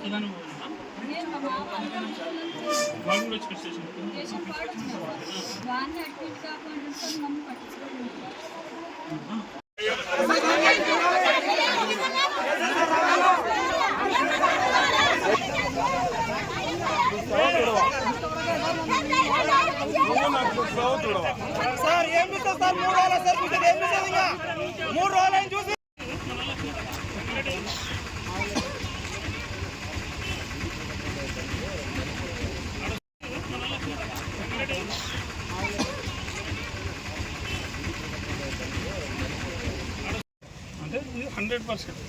ఒక్కదాని వాళ్ళు కూడా వచ్చి స్టేషన్ వాడిని అడ్మిట్ కాకుండా మమ్మల్ని పట్టించుకోలేదు సార్ ఏం సార్ మూడు రోజులు సార్ మీకు ఏం మూడు రోజులు ఏం చూసి అంటే ఇది హండ్రెడ్ పర్సెంట్.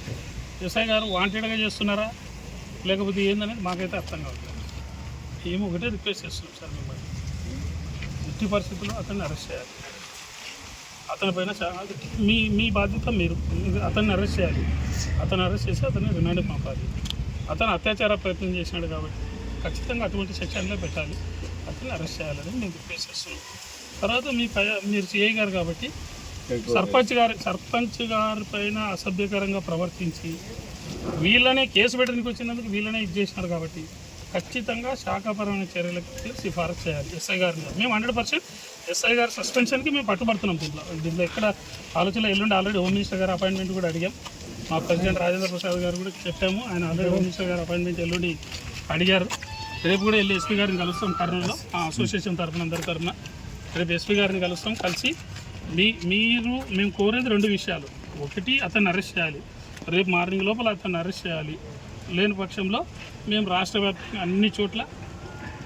ఎస్ఐ గారు వాంటెడ్గా చేస్తున్నారా? లేకపోతే ఏందనేది మాకైతే అర్థం కావట్లేదు. ఏమో ఒకటే రిక్వెస్ట్ చేస్తున్నాం సార్ మిమ్మల్ని. ఎట్టి పరిస్థితుల్లో అతన్ని అరెస్ట్ చేయాలి. అతని పైన చాలా మీ మీ బాధ్యత మీరు. అతన్ని అరెస్ట్ చేయాలి. అతను అరెస్ట్ చేసి అతన్ని రిమాండ్ పంపాలి. అతను అత్యాచార ప్రయత్నం చేసినాడు కాబట్టి ఖచ్చితంగా అటువంటి సెక్షన్లో పెట్టాలి. అతన్ని అరెస్ట్ చేయాలని మేము రిక్వెస్ట్ చేస్తున్నాం. తర్వాత మీ పై మీరు సిఐ గారు కాబట్టి సర్పంచ్ గారి సర్పంచ్ గారి పైన అసభ్యకరంగా ప్రవర్తించి వీళ్ళనే కేసు పెట్టడానికి వచ్చినందుకు వీళ్ళనే ఇది చేసినారు కాబట్టి ఖచ్చితంగా శాఖాపరమైన చర్యలకు సిఫారసు చేయాలి. ఎస్ఐ గారిని. మేము హండ్రెడ్ పర్సెంట్ ఎస్ఐ గారి సస్పెన్షన్కి మేము పట్టుబడుతున్నాం దీంట్లో. దీంట్లో ఎక్కడ ఆలోచన ఎల్లుండి ఆల్రెడీ హోమ్ మినిస్టర్ గారి అపాయింట్మెంట్ కూడా అడిగాం. మా ప్రెసిడెంట్ రాజేంద్ర ప్రసాద్ గారు కూడా చెప్పాము. ఆయన ఆల్రెడీ హోమ్ మినిస్టర్ గారి అపాయింట్మెంట్ ఎల్లుండి అడిగారు. రేపు కూడా వెళ్ళి ఎస్పీ గారిని కలుస్తాం కర్నూలులో. అసోసియేషన్ తరఫున అందరి తరఫున రేపు ఎస్పీ గారిని కలుస్తాం. కలిసి మీ మీరు మేము కోరేది రెండు విషయాలు. ఒకటి అతన్ని అరెస్ట్ చేయాలి. రేపు మార్నింగ్ లోపల అతన్ని అరెస్ట్ చేయాలి. లేని పక్షంలో మేము రాష్ట్ర వ్యాప్తంగా అన్ని చోట్ల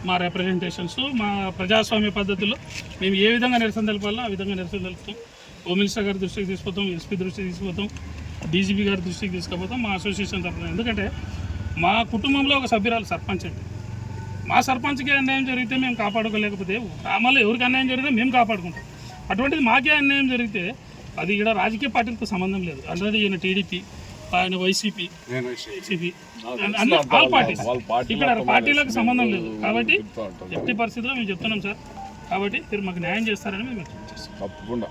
మా రిప్రజెంటేషన్స్ మా ప్రజాస్వామ్య పద్ధతిలో మేము ఏ విధంగా నిరసన తెలపాలో ఆ విధంగా నిరసన తెలుపుతాం. హోమ్ మినిస్టర్ గారి దృష్టికి తీసుకుపోతాం ఎస్పీ దృష్టికి తీసుకుపోతాం డీజీపీ గారి దృష్టికి తీసుకుపోతాం మా అసోసియేషన్ తరఫున ఎందుకంటే మా కుటుంబంలో ఒక సభ్యురాలు సర్పంచ్ అండి. మా సర్పంచ్కి అన్యాయం జరిగితే మేము కాపాడుకోలేకపోతే గ్రామాల్లో ఎవరికి అన్యాయం జరిగితే మేము కాపాడుకుంటాం. అటువంటిది మాకే అన్యాయం జరిగితే అది ఇక్కడ రాజకీయ పార్టీలకు సంబంధం లేదు. ఆల్రెడీ ఈయన టీడీపీ ఆయన వైసీపీ వైసీపీ. అన్ని ఆల్ పార్టీస్ ఇక్కడ పార్టీలకు సంబంధం లేదు. కాబట్టి ఎట్టి పరిస్థితుల్లో మేము చెప్తున్నాం సార్. కాబట్టి మీరు మాకు న్యాయం చేస్తారని మేము తప్పకుండా.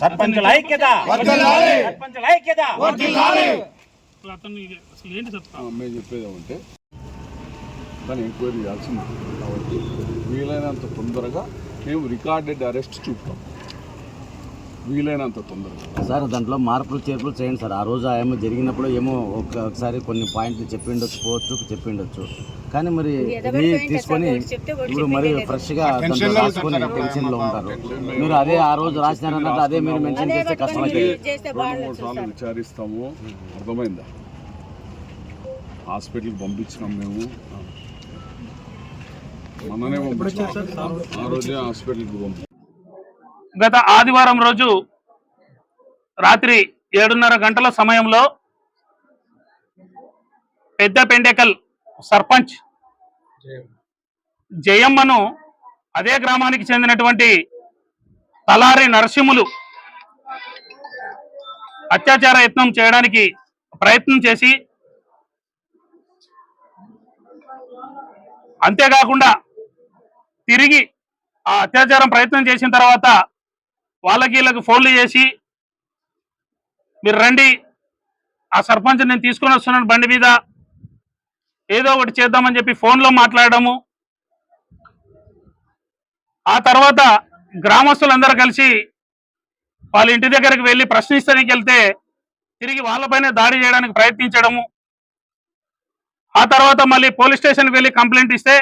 సర్పంచుల ఐక్యత సర్పంచుల ఐక్యత ఇప్పుడు అతను అసలు ఏంటి ఆ, మేము చెప్పేది ఏమంటే దాన్ని ఎంక్వైరీ చేయాల్సింది. కాబట్టి వీలైనంత తొందరగా మేము రికార్డెడ్ అరెస్ట్ చూపుతాం. వీలైనంత తొందరగా. సార్ దాంట్లో మార్పులు చేర్పులు చేయండి సార్. ఆ రోజు ఆమె జరిగినప్పుడు ఏమో ఒక- ఒకసారి కొన్ని పాయింట్లు చెప్పిండొచ్చు పోవచ్చు చెప్పిండొచ్చు. కానీ మరి తీసుకొని ఇప్పుడు మరి ఫ్రెష్గా దాంట్లో రాసుకొని టెన్షన్లో ఉంటారు. మీరు అదే ఆ రోజు రాసినారన్నట్టు అదే మీరు మెన్షన్ చేస్తే మూడు సార్లు విచారిస్తాము. అర్థమైందా? హాస్పిటల్కి పంపించినాం మేము. మననే ఆ రోజే హాస్పిటల్కి గత ఆదివారం రోజు రాత్రి ఏడున్నర గంటల సమయంలో పెద్ద పెండెకల్ సర్పంచ్ జయమ్మను అదే గ్రామానికి చెందినటువంటి తలారి నరసింహులు అత్యాచార యత్నం చేయడానికి ప్రయత్నం చేసి అంతేకాకుండా తిరిగి ఆ అత్యాచారం ప్రయత్నం చేసిన తర్వాత వాళ్ళకి వీళ్ళకి ఫోన్లు చేసి మీరు రండి ఆ సర్పంచ్ నేను తీసుకొని వస్తున్నాను బండి మీద. ఏదో ఒకటి చేద్దామని చెప్పి ఫోన్లో మాట్లాడము ఆ తర్వాత గ్రామస్తులందరూ కలిసి వాళ్ళ ఇంటి దగ్గరికి వెళ్ళి ప్రశ్నిస్తానికి వెళ్తే తిరిగి వాళ్ళపైనే దాడి చేయడానికి ప్రయత్నించడము. ఆ తర్వాత మళ్ళీ పోలీస్ స్టేషన్కి వెళ్ళి కంప్లైంట్ ఇస్తే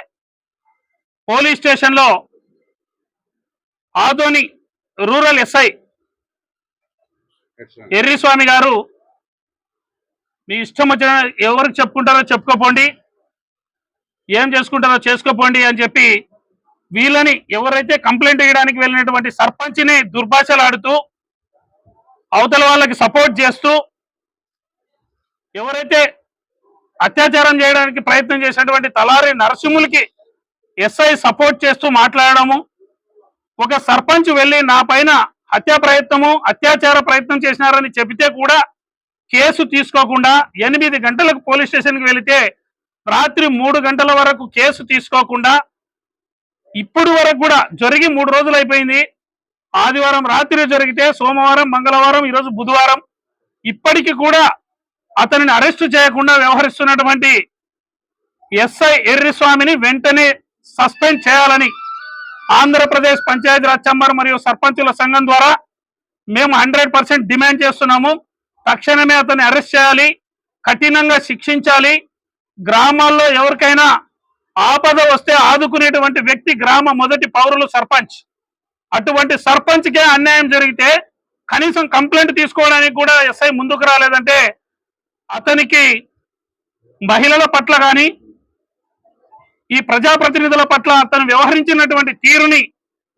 పోలీస్ స్టేషన్లో ఆదోని రూరల్ ఎస్ఐ ఎర్రిస్వామి గారు మీ ఇష్టం వచ్చిన ఎవరికి చెప్పుకుంటారో చెప్పుకోపోండి ఏం చేసుకుంటారో చేసుకోపోండి అని చెప్పి వీళ్ళని ఎవరైతే కంప్లైంట్ ఇవ్వడానికి వెళ్ళినటువంటి సర్పంచ్ని దుర్భాషలాడుతూ అవతల వాళ్ళకి సపోర్ట్ చేస్తూ ఎవరైతే అత్యాచారం చేయడానికి ప్రయత్నం చేసినటువంటి తలారి నరసింహులకి ఎస్ఐ సపోర్ట్ చేస్తూ మాట్లాడడము ఒక సర్పంచ్ వెళ్ళి నా పైన హత్యా ప్రయత్నము అత్యాచార ప్రయత్నం చేసినారని చెబితే కూడా కేసు తీసుకోకుండా ఎనిమిది గంటలకు పోలీస్ స్టేషన్కి వెళితే రాత్రి మూడు గంటల వరకు కేసు తీసుకోకుండా ఇప్పుడు వరకు కూడా జరిగి మూడు రోజులు అయిపోయింది. ఆదివారం రాత్రి జరిగితే సోమవారం మంగళవారం ఈరోజు బుధవారం ఇప్పటికి కూడా అతనిని అరెస్టు చేయకుండా వ్యవహరిస్తున్నటువంటి ఎస్ఐ ఎర్రిస్వామిని వెంటనే సస్పెండ్ చేయాలని ఆంధ్రప్రదేశ్ పంచాయతీరాజ్ ఛాంబర్ మరియు సర్పంచుల సంఘం ద్వారా మేము హండ్రెడ్ పర్సెంట్ డిమాండ్ చేస్తున్నాము. తక్షణమే అతన్ని అరెస్ట్ చేయాలి కఠినంగా శిక్షించాలి. గ్రామాల్లో ఎవరికైనా ఆపద వస్తే ఆదుకునేటువంటి వ్యక్తి గ్రామ మొదటి పౌరులు సర్పంచ్. అటువంటి సర్పంచ్కే అన్యాయం జరిగితే కనీసం కంప్లైంట్ తీసుకోవడానికి కూడా ఎస్ఐ ముందుకు రాలేదంటే అతనికి మహిళల పట్ల కానీ ఈ ప్రజాప్రతినిధుల పట్ల అతను వ్యవహరించినటువంటి తీరుని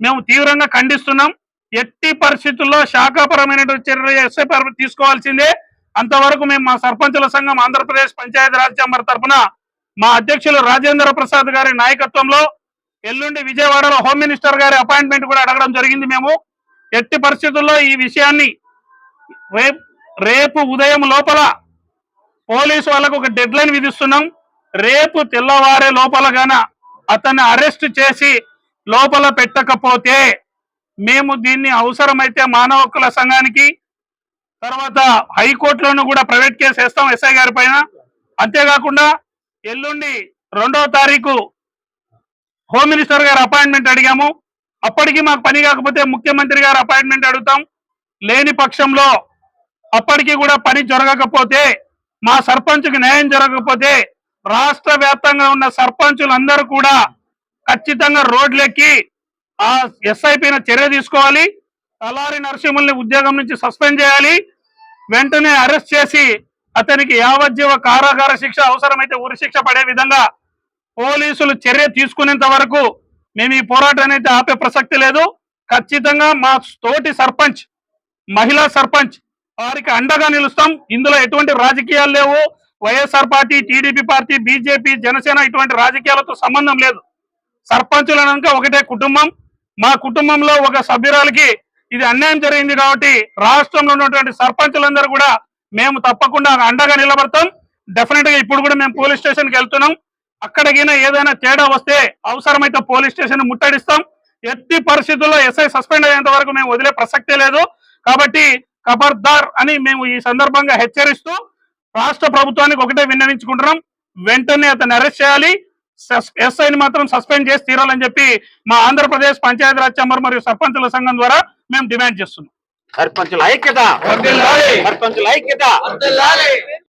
మేము తీవ్రంగా ఖండిస్తున్నాం. ఎట్టి పరిస్థితుల్లో శాఖాపరమైనటువంటి చర్య ఎస్ఐ తీసుకోవాల్సిందే. అంతవరకు మేము మా సర్పంచుల సంఘం ఆంధ్రప్రదేశ్ పంచాయతీ రాజ్ ఛాంబర్ తరఫున మా అధ్యక్షులు రాజేంద్ర ప్రసాద్ గారి నాయకత్వంలో ఎల్లుండి విజయవాడలో హోమ్ మినిస్టర్ గారి అపాయింట్మెంట్ కూడా అడగడం జరిగింది మేము. ఎట్టి పరిస్థితుల్లో ఈ విషయాన్ని రేపు రేపు ఉదయం లోపల పోలీసు వాళ్ళకు ఒక డెడ్ లైన్ విధిస్తున్నాం. రేపు తెల్లవారే లోపల గాన అతన్ని అరెస్ట్ చేసి లోపల పెట్టకపోతే మేము దీన్ని అవసరమైతే మానవ హక్కుల సంఘానికి తర్వాత హైకోర్టులోనూ కూడా ప్రైవేట్ కేసు వేస్తాం ఎస్ఐ గారి పైన. అంతేకాకుండా ఎల్లుండి రెండవ తారీఖు హోమ్ మినిస్టర్ గారు అపాయింట్మెంట్ అడిగాము. అప్పటికి మాకు పని కాకపోతే ముఖ్యమంత్రి గారు అపాయింట్మెంట్ అడుగుతాం. లేని పక్షంలో అప్పటికి కూడా పని జరగకపోతే మా సర్పంచ్కి న్యాయం జరగకపోతే రాష్ట్ర వ్యాప్తంగా ఉన్న సర్పంచులందరూ కూడా ఖచ్చితంగా రోడ్లెక్కి ఆ ఎస్ఐ పైన చర్య తీసుకోవాలి. తలారి నరసింహుల్ని ఉద్యోగం నుంచి సస్పెండ్ చేయాలి. వెంటనే అరెస్ట్ చేసి అతనికి యావజ్జీవ కారాగార శిక్ష అవసరమైతే ఉరి శిక్ష పడే విధంగా పోలీసులు చర్య తీసుకునేంత వరకు మేము ఈ పోరాటాన్ని అయితే ఆపే ప్రసక్తి లేదు. ఖచ్చితంగా మా తోటి సర్పంచ్ మహిళా సర్పంచ్ వారికి అండగా నిలుస్తాం. ఇందులో ఎటువంటి రాజకీయాలు లేవు. YSR party TDP party BJP Janasena ఇటువంటి రాజకీయాలతో సంబంధం లేదు. సర్పంచులనక ఒకటే కుటుంబం. మా కుటుంబంలో ఒక సభ్యురాలకి ఇది అన్యాయం జరిగింది కాబట్టి రాష్ట్రంలో ఉన్నటువంటి సర్పంచులందరూ కూడా మేము తప్పకుండా అండగా నిలబడతాం. డెఫినెట్గా ఇప్పుడు కూడా మేము పోలీస్ స్టేషన్కి వెళ్తున్నాం. అక్కడికైనా ఏదైనా తేడా వస్తే అవసరమైతే పోలీస్ స్టేషన్ ముట్టడిస్తాం. ఎట్టి పరిస్థితుల్లో ఎస్ఐ సస్పెండ్ అయ్యేంత వరకు మేము వదిలే ప్రసక్తే లేదు. కాబట్టి ఖబర్దార్ అని మేము ఈ సందర్భంగా హెచ్చరిస్తూ రాష్ట్ర ప్రభుత్వానికి ఒకటే విన్నవించుకుంటున్నాం. వెంటనే అతన్ని అరెస్ట్ చేయాలి. ఎస్ఐని మాత్రం సస్పెండ్ చేసి తీరాలని చెప్పి మా ఆంధ్రప్రదేశ్ పంచాయతీరాజ్ ఛాంబర్ మరియు సర్పంచుల సంఘం ద్వారా మేము డిమాండ్ చేస్తున్నాం. సర్పంచుల ఐక్యత! సర్పంచుల ఐక్యత!